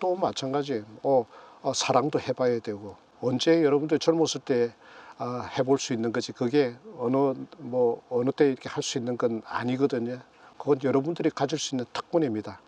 또 마찬가지예요. 어, 어, 사랑도 해봐야 되고 언제 여러분들 젊었을 때 아, 해볼 수 있는 거지 그게 어느 뭐 어느 때 이렇게 할 수 있는 건 아니거든요. 그건 여러분들이 가질 수 있는 특권입니다.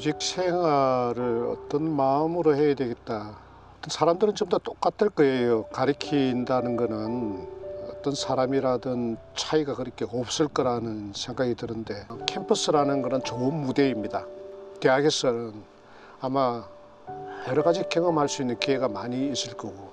교직 생활을 어떤 마음으로 해야 되겠다. 사람들은 전부 다 똑같을 거예요. 가리킨다는 거는 어떤 사람이라든 차이가 그렇게 없을 거라는 생각이 드는데 캠퍼스라는 거는 좋은 무대입니다. 대학에서는 아마 여러 가지 경험할 수 있는 기회가 많이 있을 거고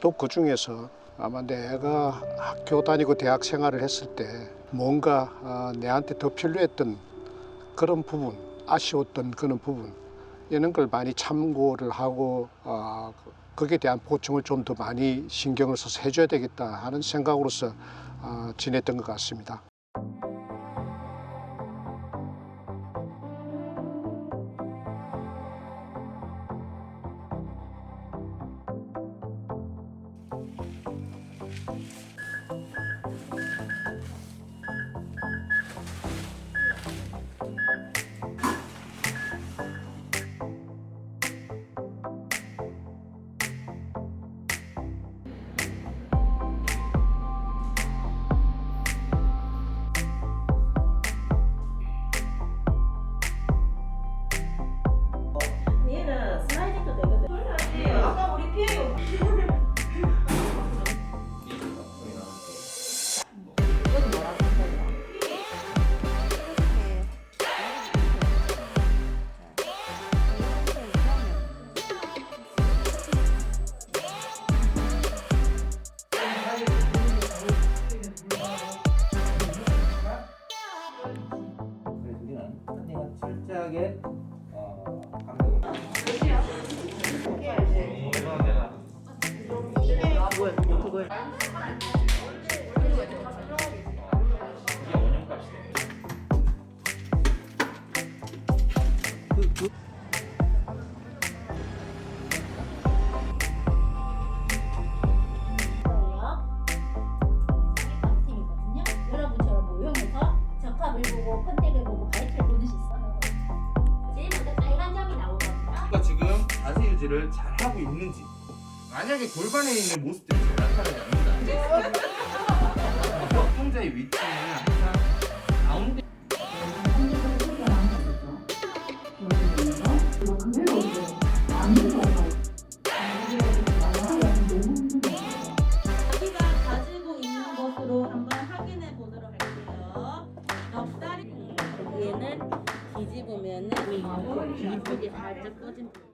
또 그 중에서 아마 내가 학교 다니고 대학 생활을 했을 때 뭔가 아, 내한테 더 필요했던 그런 부분, 아쉬웠던 그런 부분 이런 걸 많이 참고를 하고 어, 거기에 대한 보충을 좀 더 많이 신경을 써서 해줘야 되겠다 하는 생각으로서 어, 지냈던 것 같습니다. 지금 자세 유지를 잘 하고 있는지 만약에 골반에 있는 모습들이 잘 나타나지 않는다 형자의 위치는 항상 가운데 여기에는 뒤집으면은 이쁘게 살짝 꺼진 부분.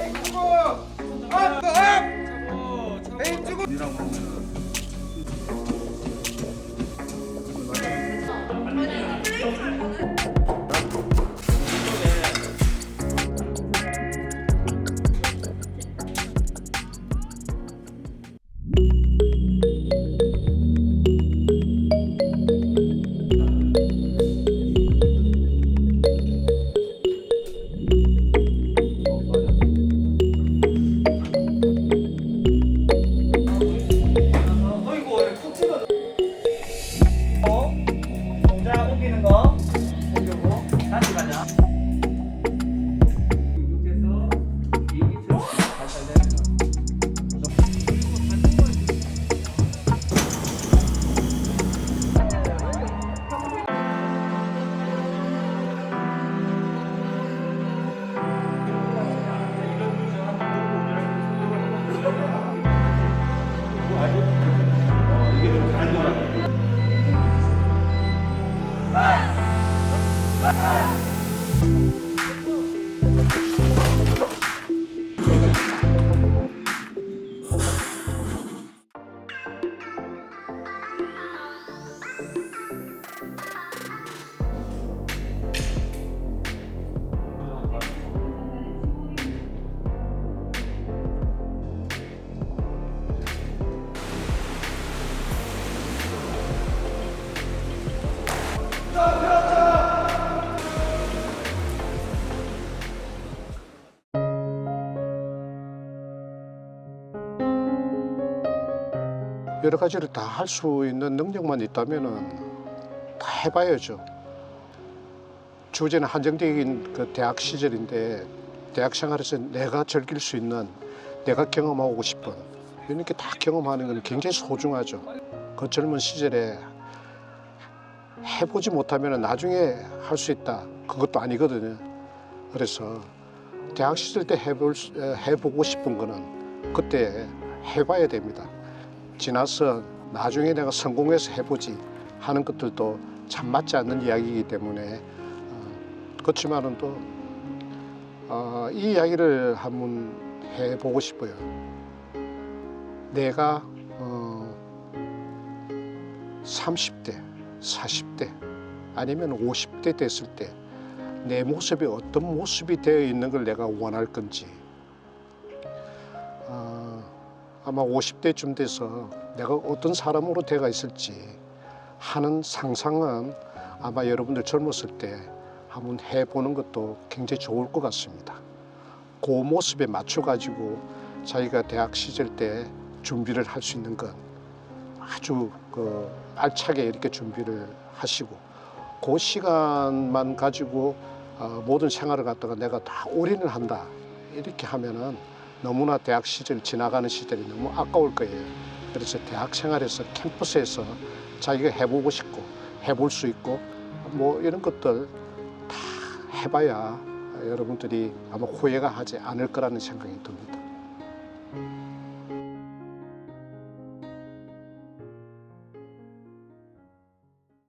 메인 주고 업! 업! 메인 주고 니랑 보면 플레이스 말고는 Amen. 여러 가지를 다 할 수 있는 능력만 있다면은 다 해봐야죠. 주제는 한정적인 그 대학 시절인데 대학 생활에서 내가 즐길 수 있는 내가 경험하고 싶은 이런 게 다 경험하는 건 굉장히 소중하죠. 그 젊은 시절에 해보지 못하면 나중에 할 수 있다. 그것도 아니거든요. 그래서 대학 시절 때 해볼 해보고 싶은 거는 그때 해봐야 됩니다. 지나서 나중에 내가 성공해서 해보지 하는 것들도 참 맞지 않는 이야기이기 때문에 어, 그렇지만은 또 어, 이 이야기를 한번 해보고 싶어요. 내가 어, 30대, 40대 아니면 50대 됐을 때 내 모습이 어떤 모습이 되어 있는 걸 내가 원할 건지 아마 50대쯤 돼서 내가 어떤 사람으로 돼가 있을지 하는 상상은 아마 여러분들 젊었을 때 한번 해보는 것도 굉장히 좋을 것 같습니다. 그 모습에 맞춰 가지고 자기가 대학 시절 때 준비를 할 수 있는 건 아주 그 알차게 이렇게 준비를 하시고 그 시간만 가지고 어, 모든 생활을 갖다가 내가 다 올인을 한다 이렇게 하면은 너무나 대학 시절 지나가는 시절이 너무 아까울 거예요. 그래서 대학 생활에서 캠퍼스에서 자기가 해보고 싶고 해볼 수 있고 뭐 이런 것들 다 해봐야 여러분들이 아마 후회가 하지 않을 거라는 생각이 듭니다.